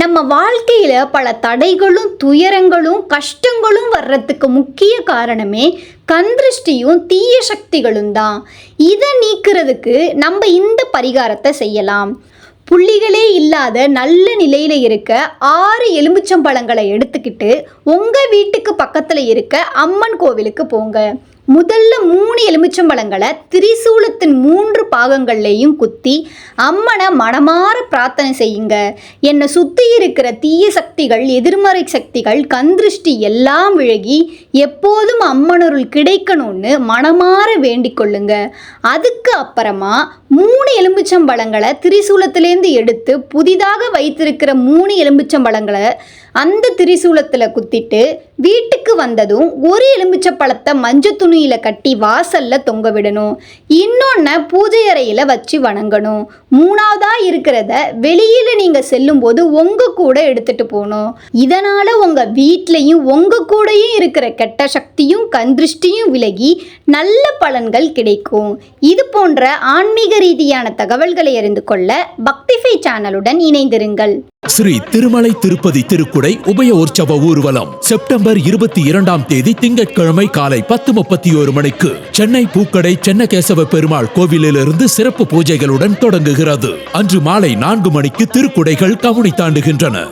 நம்ம வாழ்க்கையில் பல தடைகளும் துயரங்களும் கஷ்டங்களும் வர்றதுக்கு முக்கிய காரணமே கந்திருஷ்டியும் தீய சக்திகளும் தான். இதை நீக்கிறதுக்கு நம்ம இந்த பரிகாரத்தை செய்யலாம். புள்ளிகளே இல்லாத நல்ல நிலையில் இருக்க ஆறு எலுமிச்சம்பழங்களை எடுத்துக்கிட்டு உங்கள் வீட்டுக்கு பக்கத்தில் இருக்க அம்மன் கோவிலுக்கு போங்க. முதல்ல மூணு எலுமிச்சம்பழங்களை திரிசூலத்தின் மூன்று பாகங்கள்லேயும் குத்தி அம்மனை மனமாற பிரார்த்தனை செய்யுங்க. என்னை சுற்றி இருக்கிற தீய சக்திகள் எதிர்மறை சக்திகள் கந்திருஷ்டி எல்லாம் விழகி எப்போதும் அம்மனருள் கிடைக்கணும்னு மனமாற வேண்டிக் கொள்ளுங்க. அதுக்கு அப்புறமா மூணு எலுமிச்சம்பழங்களை திரிசூலத்திலேருந்து எடுத்து புதிதாக வைத்திருக்கிற மூணு எலுமிச்சம்பழங்களை அந்த திரிசூலத்தில் குத்திட்டு வீட்டுக்கு வந்ததும் ஒரு எலும்பிச்சப்பழத்தை மஞ்சள் துணியில் கட்டி வாசல்ல தொங்க விடணும் இன்னும் இன்னொன்று பூஜை அறையில் வச்சு வணங்கணும். மூணாவதா இருக்கிறத வெளியில் நீங்கள் செல்லும்போது உங்கள் கூட எடுத்துகிட்டு போகணும். இதனால் உங்கள் வீட்லேயும் உங்கள் கூடயும் இருக்கிற கெட்ட சக்தியும் கந்திருஷ்டியும் விலகி நல்ல பலன்கள் கிடைக்கும். இது போன்ற ஆன்மீக ரீதியான தகவல்களை அறிந்து கொள்ள பக்திஃபை சேனலுடன் இணைந்திருங்கள். ஸ்ரீ திருமலை திருப்பதி திருக்குடை உபய உற்சவ ஊர்வலம் செப்டம்பர் இருபத்தி இரண்டாம் தேதி திங்கட்கிழமை காலை பத்து முப்பத்தி ஒரு மணிக்கு சென்னை பூக்கடை சென்னகேசவ பெருமாள் கோவிலிலிருந்து சிறப்பு பூஜைகளுடன் தொடங்குகிறது. அன்று மாலை நான்கு மணிக்கு திருக்குடைகள் கவனி தாண்டுகின்றன.